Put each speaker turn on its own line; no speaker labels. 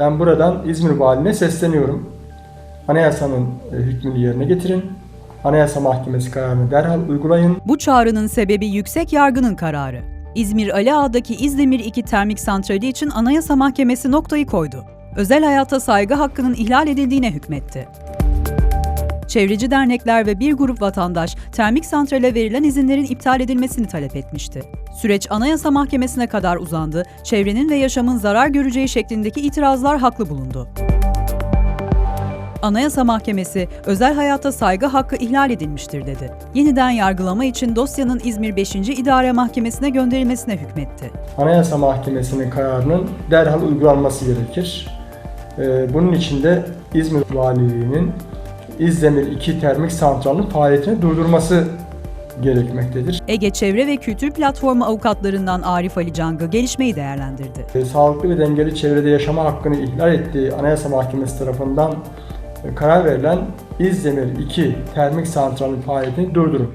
Ben buradan İzmir Valiliğine sesleniyorum. Anayasanın e, hükmünü yerine getirin. Anayasa Mahkemesi kararını derhal uygulayın.
Bu çağrının sebebi yüksek yargının kararı. İzmir Ali Ağa'daki İzdemir 2 termik santrali için Anayasa Mahkemesi noktayı koydu. Özel hayata saygı hakkının ihlal edildiğine hükmetti. Çevreci dernekler ve bir grup vatandaş termik santrale verilen izinlerin iptal edilmesini talep etmişti. Süreç Anayasa Mahkemesi'ne kadar uzandı, çevrenin ve yaşamın zarar göreceği şeklindeki itirazlar haklı bulundu. Anayasa Mahkemesi özel hayata saygı hakkı ihlal edilmiştir dedi. Yeniden yargılama için dosyanın İzmir 5. İdare Mahkemesi'ne gönderilmesine hükmetti.
Anayasa Mahkemesi'nin kararının derhal uygulanması gerekir. Ee, Bunun için de İzmir Valiliği'nin İzdemir 2 termik santralinin faaliyetini durdurması gerekmektedir.
Ege Çevre ve Kültür Platformu avukatlarından Arif Ali Cangı gelişmeyi değerlendirdi.
Ee, Sağlıklı ve dengeli çevrede yaşama hakkını ihlal ettiği Anayasa Mahkemesi tarafından e, karar verilen İzdemir 2 termik santralinin faaliyetini durdurun.